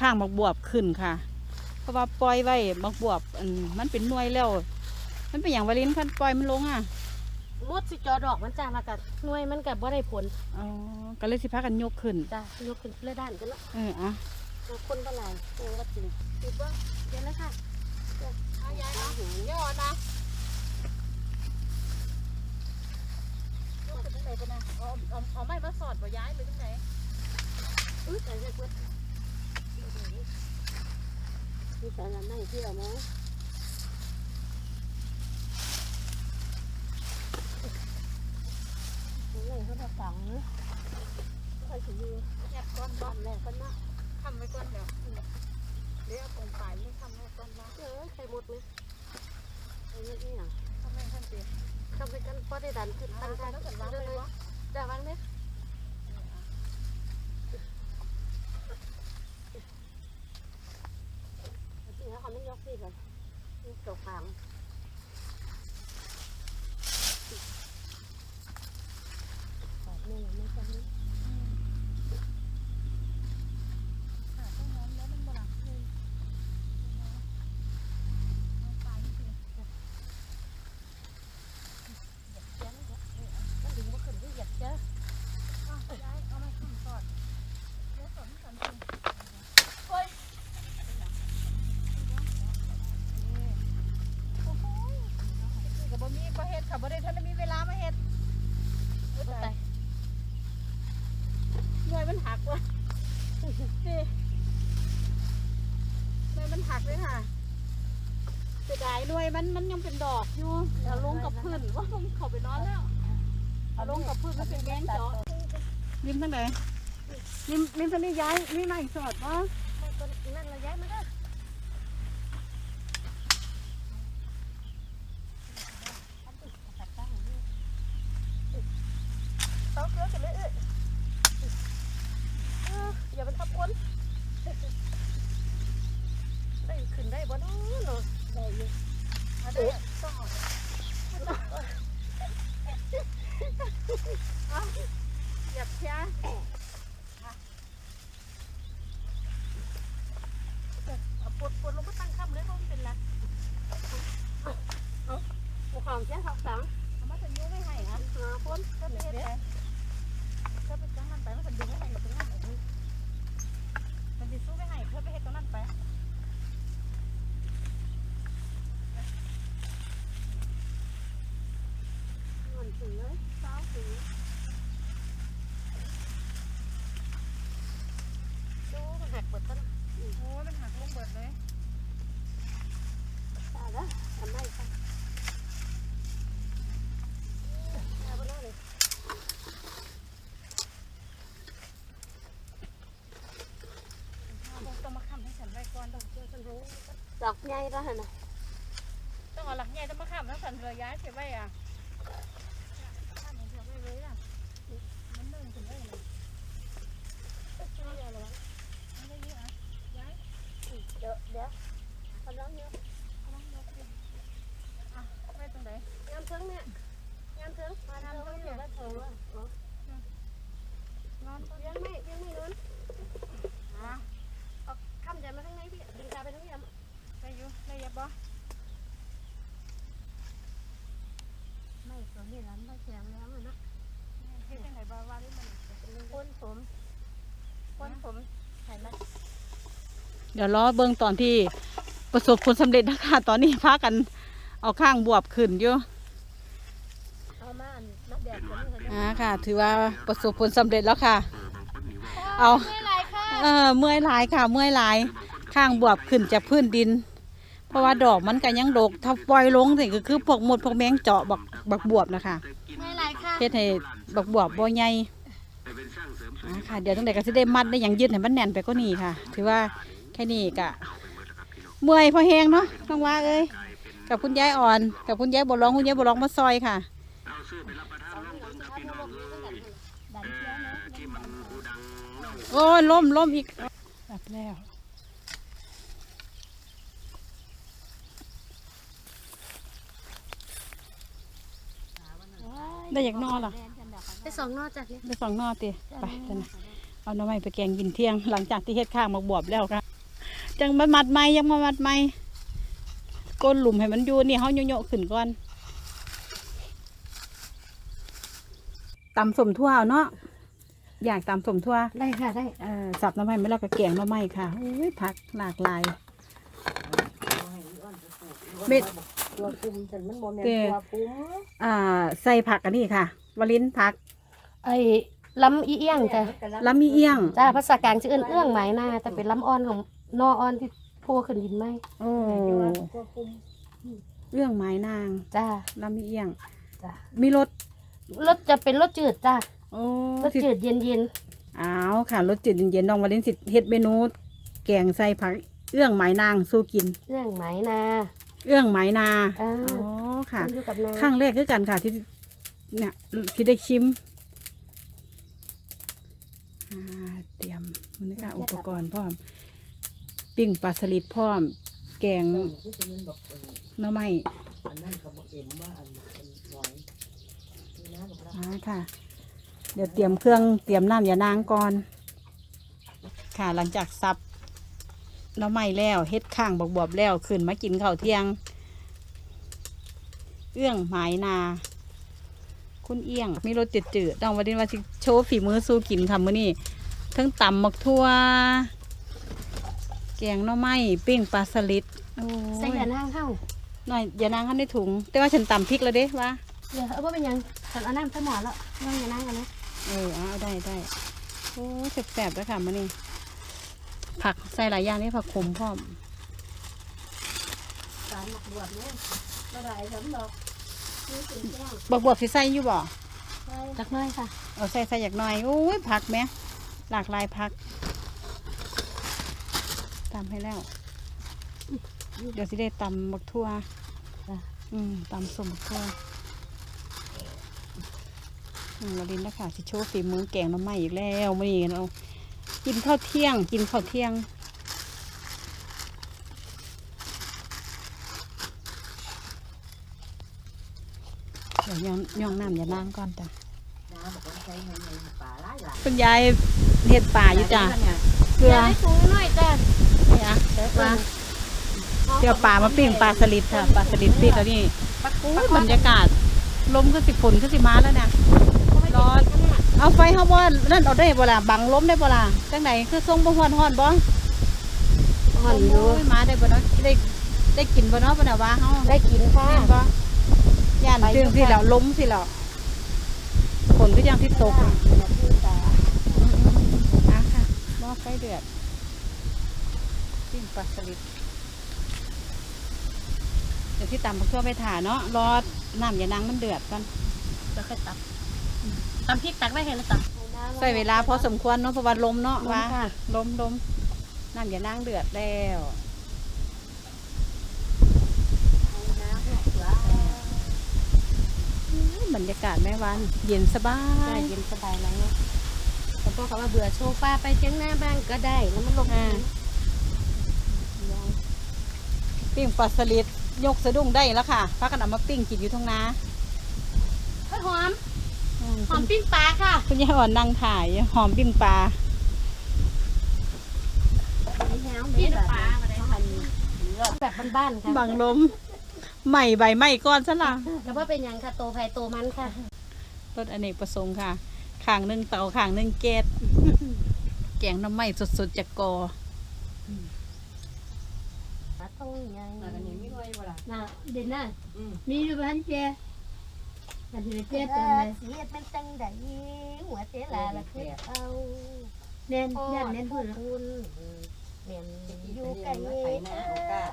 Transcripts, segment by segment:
ข้างบักบวบขึ้นค่ะ เพราะว่าปล่อยไว้บักบวบอันมันเป็นหน่วยแล้ว มันเป็นอย่างวาลินคันปล่อยมันลงอะมดสิจอดอกมันจ้าแล้วก็หน่วยมันก็บ่ได้ผลอ๋อก็เลยสิพากันยกขึ้นจ้ะยกขึ้นเลยด้านกันเนาะเอออะเอาคนบ่หลายโอ้ว่าจริงติดบ่เดี๋ยวนะค่ะเดี๋ยวเอายายเอาหูย่อนะยกขึ้นจังไดปะนะเอาเอาเอาไม้มาสอดบ่ย้ายไปจังไดอุ้ยใส่ใส่เพิ่น มีสารไหนที่เอามาไหนเขาจะฝังค่อยสิอยู่แยกก้อนบ้านแรกกันเนาะทำไว้ก่อนเดี๋ยวเดี๋ยวเอาตรงปลายไม่ทำไว้ก่อนว่าเออไข่หมดไหมไข่เยอะนี่อะทำไมท่านเตียทำไปกันพอได้ดันขึ้นตั้ตั้งงใจใจแล้วกันวางเลยวะจะวางเนี่ยจริงแล้วเขาไม่ย กสิแบบนี่เกี่ยวขามแบบนี้ไม่ใช่นี่ ค่ะต้องน้อมแล้วมันบ่หลังเลยเอาปลายนี่สิ เจ้าเนี่ยต้องดึงมาขึ้นที่เหยียบเจ้า เอาย้ายเอาไม้ข้ามสอดเดี๋ยวสอนสอนสิโอ้โหนี่ก็บ่มีบ่เฮ็ ดค่ะบ่ได้ทันได้มีเวลามาเฮ็ดไปหน่วยมันหักว่ะนี่หน่วยมันหักเลยค่ะเสียดายหน่วยมันมันยังเป็นดอกอยู่เอาลงกับพื้นว่าผมเข้าไปนอนแล้วเอาลงกับพื้นมันเป็นแมงเจาะริมทั้งไหนริมริมทางนี้ย้ายมีไม้สอดวะ นั่นเราย้ายมาได้ เต้าเกลือกันเลยเอ้ย อย่ามันทับคนได้ขึ้นได้บ่เนาะเนาะได้อยู่ เอาเด้อต้องเอาเอาเหยียบเชียร์ เอาปวดปวดลงมาตั้งค่ำเลยเพราะมันเป็นไรเอาเอาความเสียทับสัง เอามาจะยูไม่ให้ครับ หาคน ก็ไปเฮ็ดไปก็ไปจังนั้นไปมันก็ดึงไม่ให้ตรงนั้นเออมันสิสู้ไม่ให้เพื่อไปเฮ็ดตรงนั้นไป มันถึงเลยเช้าถึงดูมันหักเบิดต้น โอ้มันหักลงเบิดเลย ตาละทำได้ค่ะเอาไปเลย เอาต้องมาค้ำให้ฉันไว้ก่อนต้องเจอฉันรู้ หลักใหญ่แล้วนะต้องเอาหลักใหญ่ต้องมาค้ำแล้วฉันเรือย้ายเสียไหมอะค้ำเสียไว้เลยอะมันเดินถึงได้เลยไม่ได้เยอะอะย้าย เดี๋ยวเดี๋ยวกำลังเยอะ เอามายกดิอะไว้ตรงไหน งามเทิงเนี่ยงามเทิงมาทำเทิงอยู่บ้านเทิงแล้วอ๋อน อนก่อน ยังไม่ยังไม่นอน อะ เอาคำใจมาข้างในพี่ดึงตาไปทั้งยาม ได้อยู่ได้ยั บบ่ไม่ตัวนี้ร้านไม่แข็งแล้วนะเฮ็ดจังไดบ่ว่าได้มันคนผมคนผมใส่มาเดี๋ยวรอเบิ่งตอนที่ประสบผลสำเร็จนะคะ ตอนนี้พากันเอาข้างบวบขึ้นอยู่เอามาอันมาแดดกันนี่ค่ะอ่าค่ะ ถือว่าประสบผลสำเร็จแล้วค่ะ เอาไม่ไรค่ะเออเมื่อยหลายค่ะเมื่อยหลายข้างบวบขึ้นจากพื้นดิน เพราะว่าดอกมันก็ยังดก ถ้าปล่อยลงนี่ก็คือพวกหมดพวกแมงเจาะบักบักบวบนะคะไม่ไรค่ะเฮ็ดให้บักบวบบ่ใหญ่อ่าค่ะ เดี๋ยวตั้งแต่ก็สิได้มัดได้อย่างยืดให้มันแน่นไปก็นี่ค่ะ ถือว่าแค่นี้ก็เมื่อยพอแห้งเนาะน้องว่าเอ้ยกับคุณยายอ่อน กับคุณยายบ่ร้องคุณยายบ่ร้องมาซอยค่ะดันเชียวนะโอ้ยล่มล่มอีกตัดแล้ว ได้อยากนอนเหรอได้สองนอจ้ะเนี่ยได้สองนอตีไปเถอะนะเอาหน้ำไม้ไปแกงกินเที่ยง หลังจากที่เฮ็ดข้างมาบวบแล้วค่ะจังมามัดไม้ยังมามัดไม้ก้นหลุมให้มันอยู่นี่เฮาโยๆขึ้นก่อนตำสมทั่วเอาเนาะอยากตำสมทั่วได้ค่ะได้ เอ่อสับหน้ำไม้ไม่แล้วก็แกงหน้ำไม้ค่ะอุ้ยผักหลากหลาย เม็ด ตัวปุ่มฉันมันบ่แม่นเด้ตัวปุ่มอ่า ใส่ผักอันนี้ค่ะวลินผักไอ้ล้ำอีเอี้ยงจ้ะแล้วมีเอี้ยงจ้าภาษากลางชื่อเอื้อนเอื้องไหมนาแต่เป็นล้ำอ่อนของนออ่อนที่พัวขึ้นดินไหมโอ้เรื่องไม้นางจ้าแล้วมีเอี้ยงจ้ามีรสรสจะเป็นรสจืดจ้ารสรสจืดเย็นเย็นอ้าวค่ะรสจืดเย็นๆน้องวลินสิเฮ็ดเมนู แกงใส่ผัก เอื้องไม้นางสู้กินๆเอื้องไหมนาเอื้องไม้นาอ่าอ๋อค่ะ มันอยู่กับนาครั้งแรกคือกันค่ะที่เนี่ยที่ได้ชิมอ่าเตรียมนี่ค่ะอุปกรณ์พร้อม ปิ้งปลาสลิดพร้อม แกงหน้ำไม้อ่าค่ะ เดี๋ยวเตรียมเครื่องเตรียมน้ำยานางก่อน ค่ะหลังจากซับ หน้ำไม้แล้วเฮ็ดข้างบวบๆแล้วขึ้นมากินข้าวเที่ยง เอื้องหมายนา คุณเอี้ยง มีรสจืดๆต้องวันนี้ว่าสิโชว์ฝีมือสู้กินค่ะมื้อนี้ทั้งตำหมักทั่ว แกงหน่อไม้ปิ้งปลาสลิดโอ้ใส่ยยานางเข้าหน่อยอย่านางขั้นในถุง แต่ว่าฉันตำพริกแล้วเด้ว่าเดี๋ยวเอาว่าเป็นหยังฉันเอาน้ำใส่หม้อแล้วย่างยานางกันนะเออเอาได้ได้โอ้แสบๆแล้วค่ะมื้อนี้ ผักใส่หลายอย่างนี่ผักขมพร้อมสารหมักบวบเนี่ยกระไรสำหรับนี่เป็นแก้วบักบวบสิใส่อยู่บ่จักหน้อยค่ะ เอาใส่ใส่อยากหน่อยโอ้ยผักแหมหลากหลายผักตำให้แล้ว เดี๋ยวสิได้ตำบักทั่วจ้ะ อืมตำสมบักทั่วอืมวลินนะคะสิโชว์ฝีมือแกงหน้ำใหม่อีกแล้วมื่อนี้เรา กินข้าวเที่ยง กินข้าวเที่ยง เดี๋ยวย่องย่องน้ำอย่าล้างก่อนจ้ะคุณยายเห็ดป่าอยู่จ้ะเกลือเดี๋ยวให้ถุงหน่อยจ้ะเนี่ยว่าเดี๋ยวป่ามาปิ้งปลาสลิดค่ะปลาสลิดปิ้งแล้วนี่อู้ยบรรยากาศลมก็สิฝนก็สิมาแล้วนะ ร้อนเอาไฟเฮาบ่นั่นเอาได้บ่ล่ะบังลมได้บ่ล่ะจังไดคือทรงบ่ฮ้อนฮ้อนบ่ห่อนอยู่โยมาได้บ่เนาะได้ได้กินบ่เนาะบ่น่ะว่าเฮาได้กินค่ะแม่นบ่ย่านตึงสิแล้วลมสิแล้วฝนก็ยังที่ตกอืมๆอะค่ะหม้อไฟเดือดปิ้งปลาสลิดเดี๋ยวที่ตำบักทั่วไปถ่าเนาะรอน้ำอย่านางมันเดือดก่อนแล้วค่อยตับ ตำพริกตักไว้ให้แล้วตับใส่เวลาพอสมควรเนาะเพราะว่าลมเนาะลมว่าค่ะลมลมน้ำอย่านางเดือดแล้วอื้อบรรยากาศแม่วัน เย็นสบาได้ยเย็นสบายแล้วแต่พวกเขาว่าเบื่อโซฟาไปเชียงหน้าบ้างก็ได้แล้วมันลงอ่าปิ้งปลาสลิดยกสะดุ้งได้แล้วค่ะพักกันเอามาปิ้งกินอยู่ท้องนาเฮ้ยหอมอืม หอมปิ้งปลาค่ะคุณยายอ่อนนั่งถ่ายหอมปิ้งปลาพี่น้ำปลาแบบบ้านๆค่ะบังลมใหม่ใบใหม่ก้อนซะละแล้วว่าเป็นหยังค่ะโตไผ่โตมันค่ะรถอเนกประสงค์ค่ะข้างหนึ่งเตาข้างหนึ่งแก๊สแกงน้ำไหม้สดๆจากกอปลาต้งใหญ่น่ะเด่นน่ะมีอยู่บ้านเจ้ อันนี้เจ้ตัวไหนเสียดมันจังไดหัวเจ๊ลาละคือเอาเน่นยันเน่นพูดคุณเน่นอยู่ไกล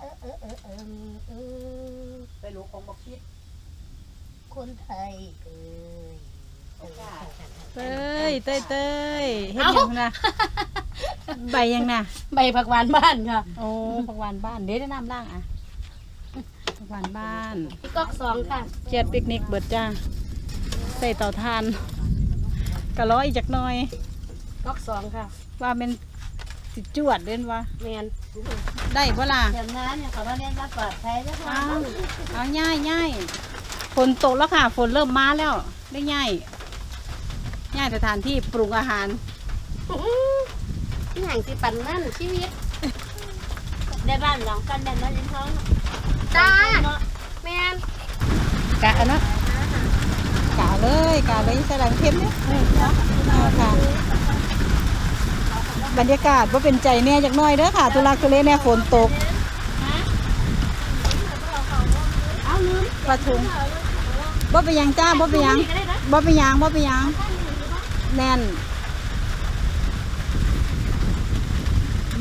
เออเออเออเออเออไปลูกของบอกคิดคนไทยเอ้ยเต้ยเต้ยเต้ยเฮ็ดหยังนะใบยังนะใบผักหวานบ้านค่ะโอ้ผักหวานบ้านเดี๋ยวได้น้ำล่างอะ ผักหวานบ้านพี่ก๊อกสองค่ะเจ็ดปิกนิกเบิดจ้า ใส่เตาทานกะร้อยอีกจักหน่อย ก๊อกสองค่ะว่าเป็นสิจวดเด่นว่าแมนได้บ่ล่ะเดี๋ยวนั้นเนี่ยเขาว่าเรียนรับปลอดภัยแล้วค่ะเอาเอาง่ายง่ายฝนตกแล้วค่ะ ฝนเริ่มมาแล้ว ได้ง่ายง่ายสถานที่ปรุงอาหารที่ห่างสิปันนั่นชีวิต ได้บ้านหลังกันได้มาเลี้ยงท้อง จ้าแม่นกะเนาะกะเลยกะเลยใส่หลังเค็มเนี่ยเนาะเอาค่ะ บรรยากาศว่าเป็นใจแน่จักหน้อยเด้อค่ะตุลักตุเลแน่ฝนตกเอาลืมปลาทุงบ่เป็นหยังจ้าบ่เป็นหยังบ่เป็นหยังบ่เป็นหยังแน่น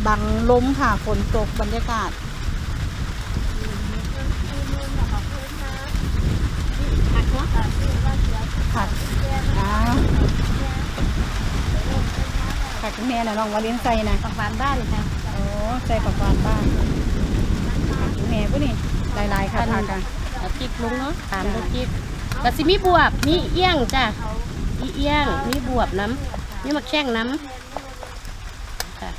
บังลมค่ะฝนตกบรรยากาศ หักเนาะ ผักอ้าวผัก แม่น่ะน้องวาเลนใส่นะปักหวานบ้านเลยค่ะโอ้ใส่ผักหวานบ้านผักแม่ปุ้นี่หลายๆค่ะผักอะเอาพริกลงเนาะตามด้วยพริกก็สิมีบวบมีเอี้ยงจ้ะมีเอี้ยงมีบวบน้ำมีมะแข้งน้ำค่ะ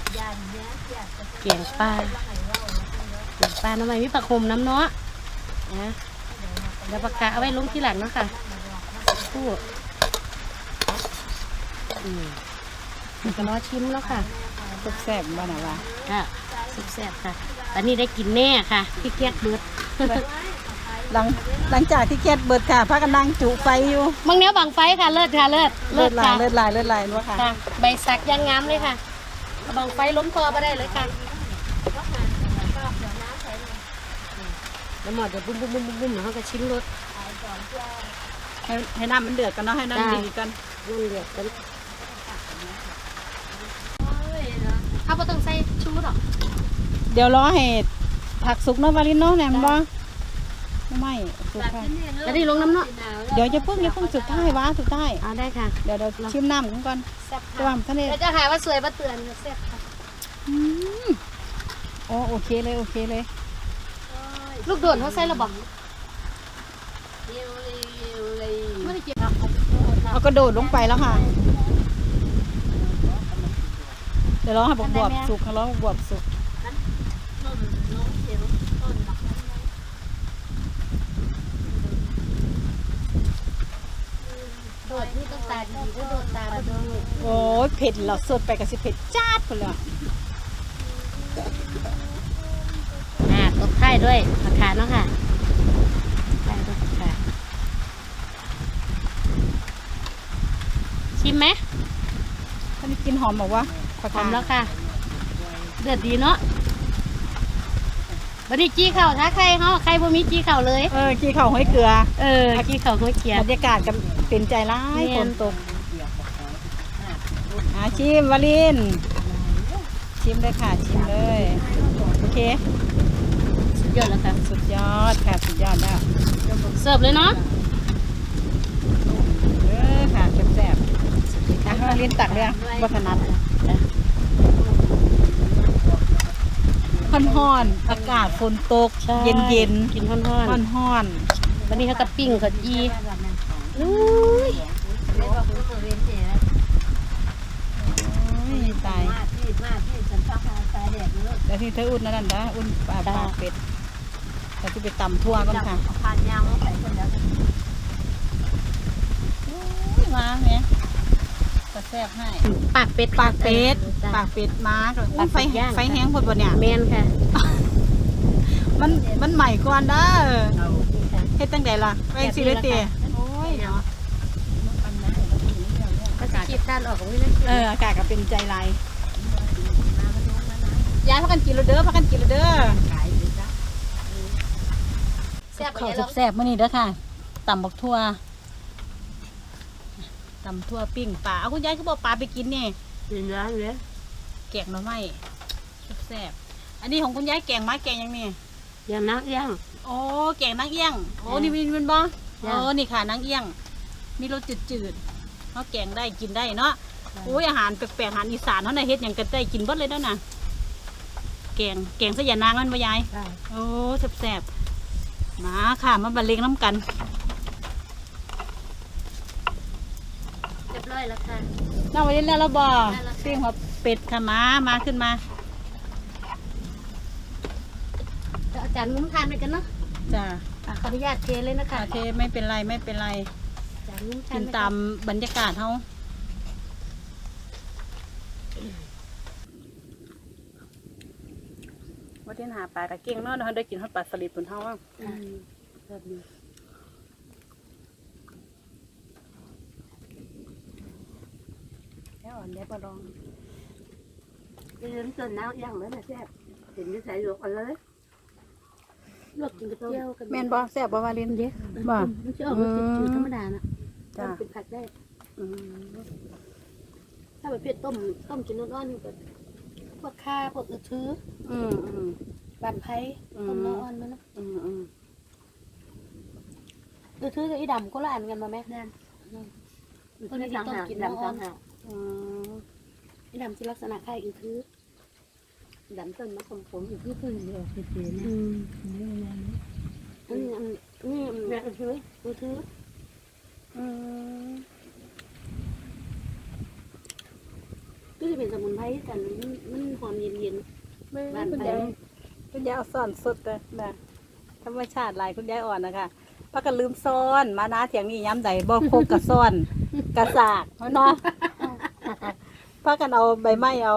เกียงปลาเกียงปลาน้ำไมมีผักโขมน้ำเนาะนะเดี๋ยวปากกาเอาไว้ลงที่หลังเนาะค่ะคู่อืม มันก็รอชิมแล้วค่ะสุกแซ่บบ้านอะไรค่ะสุดแซ่บค่ะตอนนี้ได้กินแน่ค่ะพี่เกียกเบิดหลังหลังจากที่แคทเบิดค่ะพากันนั่งจุไฟอยู่มังเนี้ยบังไฟค่ะเลิศค่ะเลิศเลือดลายค่ะเลือดลายเลือดลายรู้ค่ะค่ะใบสักยางงามเลยค่ะเอาบังไฟล้มคอมาได้เลยค่ะแล้วหมอจะบุ้มบุ้มบุ้มบุ้มบุ้มแล้วเขาก็ชิ้นรสให้ให้น้ำมันเดือดกันเนาะให้น้ำจ้าดีกันนั่นเดือดกัน เขาบ่ต้องใส่ชูหรอกเดี๋ยวรอให้ผักสุกเนาะวาลินเนาะแหนมบ่ไม่สุกค่ะแล้วนี่ลงน้ำเนาะเดี๋ยวจะเพิ่งอย่าเพิ่งสุดท้ายวะสุดท้ายเอาได้ค่ะเดี๋ยวเดี๋ยวชิมน้ำกันก่อนแซ่บระหว่างท่านเองเดี๋ยวจะหาว่าสวยมาเตือนแซ่บค่ะอืมโอ้โอเคเลยโอเคเลย ลูกโดดเขาใส่ระบอกไม่ได้เก็บเอาเอากระโดดลงไปแล้วค่ะ เดี๋ยวรอให้บวบบวบสุกค่ะรอให้บวบสุกโดดนี่ต้องตาดีๆถ้าโดดตาบ่ดีโอ้ยเผ็ดเหราสดไปกับสิเผ็ดจ้าดคนเลยอ่าตบท้ายด้วยผักขาเนาะค่ะท้ายด้วยผักขาชิมไหมท่านนี้กินหอมบอกว่า ผักหอมกาดแล้วค่ะเดือดดีเนาะบัดนี้จี้เข่าถ้าใครเฮาใครบ่มีจี้เข่าเลย เออขี้เข่าห้อยเกลือ เออจี้เข่าหัวเกียบรรยากาศกับเป็นใจร้ายแม่ฝนนตกอาชิมวาลิน ชิมเลยค่ะชิมเลย โอเค สุดยอดแล้วค่ะ สุดยอดค่ะสุดยอดแล้ว เสิร์ฟเลยเนาะเออค่ะแซ่บๆอะวาลินตักเลยอะวัฒนัด ฮ้อนฮ้อนๆอากาศฝนตก ใช่เย็นเย็นกินฮ้อนฮ้อนฮ้อนๆวันนี้เขาก็ปิ้งเขาจี้อุ้ยโอ้ยตายแล้วที่เธออุ่นนั่นน่ะนะอุ่นปลาปลาเป็ดแต่ที่ไปตำทั่วก่อนค่ะมาแล้วมาเนี่ย จะแซ่บให้ ปากเป็ดปากเป็ดจ้ะ ปากเป็ดมากับปากไฟเป็ดย่างไฟแห้งพอดบ่เนี่ย แมนค่ะมันมันใหม่ก่อนเด้อเฮ็ดตั้งแต่ล่ะไปสิเลยเตีโอ้ยเนาะก็จะขีดด้านออกของนี่นะเอออากาศก็เป็นใจลายย้ายพักกันกินแล้วเด้อพักกันกินแล้วเด้อแซ่บข้าวเลยแซ่บๆมื้อนี้เด้อค่ะตำบักทั่ว ตำทั่วปิ้งปลาเอาคุณยายคือบอกปลาไปกินนี่กินร้านเลยแกงหน่อไม้แซ่บๆอันนี้ของคุณยายแกงมาแกงยังนี่ย่างนักย่าง โอ้แกงนางเอี้ยงโอ้อ่านี่มันเป็นบ่จ้ะโอ้นี่ค่ะนางเอี้ยง มีรสจืดๆเขาแกงได้กินได้เนาะโอ้ยอาหารแปลกๆอาหารอีสานเขาในะเฮ็ดหยังกันได้กินเบิดเลยเด้อน่ะแกงแกงสยานางมันบ่ยายได้โอ้แซ่บๆมาค่ะมาบรรเลงน้ำกัน อยแล้วค่ะน้องไปเล่แล้วเราบอปิ้งหัวเป็ดค่ะมามาขึ้นมาอาจารย์งุ้มทานไปกันเนาะจ้าขออนุญาตเทเลยนะคะเทไม่เป็นไรไม่เป็นไรกินตามบรรยากาศเขาวันที่หาปลากระเก้งเนาะเราได้กินทอดปลาสลิดบนเท้าอะ อ่อนได้บ่ลองเริ่มต้นน้ำยังเหมือนะแซ่บเห็นจะใส่ลวกเอันเลยลวกกินกับเจียวกันแม่นบ่แซ่บบ่วาลินเด้บ่มันจะออกรสจืดๆธรรมดาน่ะจ้าเป็นผักได้ถ้าไปเผ็ดต้มต้มกินน้อนๆนี่ก็พวกข้าพวกกระชื้ออืมอืมบานไผ่ต้มน้อนมันนะอืมอืมกระชื้อกับอีดำก็ละอันกันมาไหมนั่นตัวนี้ต่างกินดำน้ อต่านงหากอืมอีดำจะลักษณะคล้ายกระชื้อดำต้นมะขามผมอยู่ที่พื้นเดียวคือเจนะอืมอันนี้อันนี้อันแม่ก็ช่วยกระชื้ออืมก็จะเป็นสมุนไพรกันมันมันหอมเย็นแม่ๆบานคุณไผ่ยายคุณยายเอาซ่อนสดเลยนะธรรมชาติหลายคุณยายอ่อนนะคะพักกันลืมซ่อน มานะเถียงนี่ย้ำใดบ่โคกกะซ่อนกะสากเนาะ พักกันเอาใบไม้เอา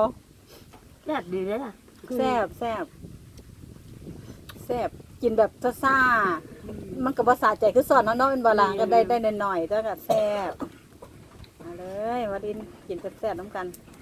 แซ่บดีเลยล่ะแซ่บแซ่บแซ่บกินแบบซ่าๆมันก็บ่สะใจคือซ่อนเนาะเนาะเป็นบ่ล่ะก็ได้ได้หน่อยๆแต่ก็แซ่บมาเลยมาดินกินแซ่บๆน้ำกันอ